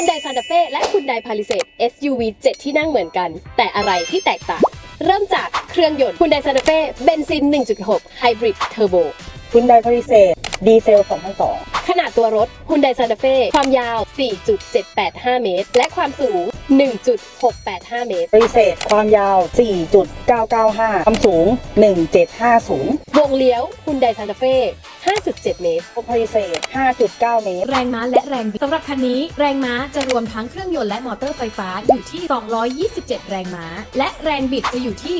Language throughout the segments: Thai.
คุณไดซานตาเฟ่และคุณไดพาลิเซต SUV 7 ที่นั่งเหมือนกัน แต่อะไรที่แตกต่าง เริ่มจากเครื่องยนต์คุณไดซานตาเฟ่เบนซิน 1.6 ไฮบริดเทอร์โบคุณไดพาริเซตดีเซล2002ขนาดตัวรถ Hyundai Santa Fe ความยาว 4.785 เมตร และความสูง 1.685 เมตรพาริเซตความยาว 4.995 ความสูง 1750 วงเลี้ยว Hyundai Santa Fe 5.7 เมตรพาริเซต5.9 เมตร แรงม้าและแรงบิดสำหรับคันนี้ แรงม้าจะรวมทั้งเครื่องยนต์และมอเตอร์ไฟฟ้าอยู่ที่ 227 แรงม้า และแรงบิดจะอยู่ที่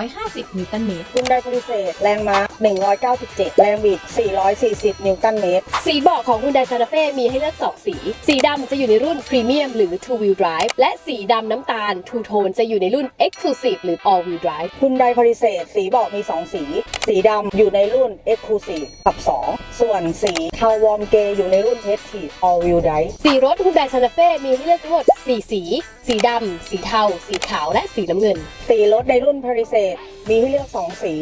350 นิวตันเมตร คุณไดพาริเซตแรงม้า 197 แรงบิด 440 นิวตันเมตร สีเบาะของ Hyundai Santa Fe มีให้เลือก 2 สี สีดำจะอยู่ในรุ่น Premium หรือ Two Wheel Drive และสีดำน้ำตาล Two Tone จะอยู่ในรุ่น Exclusive หรือ All Wheel Drive คุณไดพาริเซตสีเบาะมี 2 สี สีดำอยู่ในรุ่น Exclusive กับ2 ส่วนสีเทาวอร์มเกย์อยู่ในรุ่น h t All Wheel Drive สีรถ Hyundai Santa Fe มีให้เลือกทั้งหมด 4 สี สีดำ สีเทา สีขาวและสีน้ำเงิน สีรถในรุ่นพาริเซตมีให้เลือก 2 สี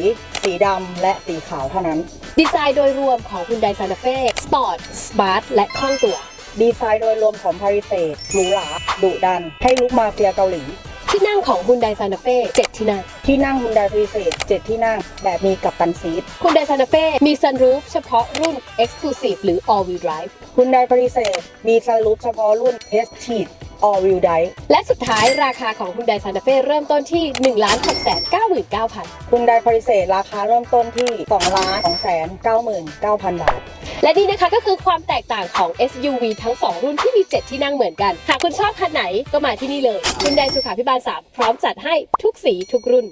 สีดำและสีขาวเท่านั้น ดีไซน์โดยรวมของ Hyundai Santa Fe Sport Smart และคล่องตัว ดีไซน์โดยรวมของพาริเซตหรูหราดุดัน ให้ลุกมาเฟียเกาหลีที่ นั่งของ Hyundai Santa Fe 7ที่นั่ง ที่นั่งฮุนไดพาริเซต7ที่นั่ง แบบมีกัปตันซีท Hyundai Santa Fe มี sunroof เฉพาะรุ่น Exclusive หรือ All Wheel Drive ฮุนไดพาริเซตมีซันรูฟเฉพาะรุ่น h t All Wheel Drive และสุดท้ายราคาของ Hyundai Santa Fe เริ่มต้นที่ 1 6 9 9 0 0 0ฮุนไดพาริเซตราคาเริ่มต้นที่2ล้าน2แสน99,000 บาท และนี่นะคะก็คือความแตกต่างของ SUV ทั้ง 2 รุ่นที่มี 7 ที่นั่งเหมือนกัน หากคุณชอบคันไหนก็มาที่นี่เลย Hyundai สุขาพิบาล 3 พร้อมจัดให้ทุกสีทุกรุ่น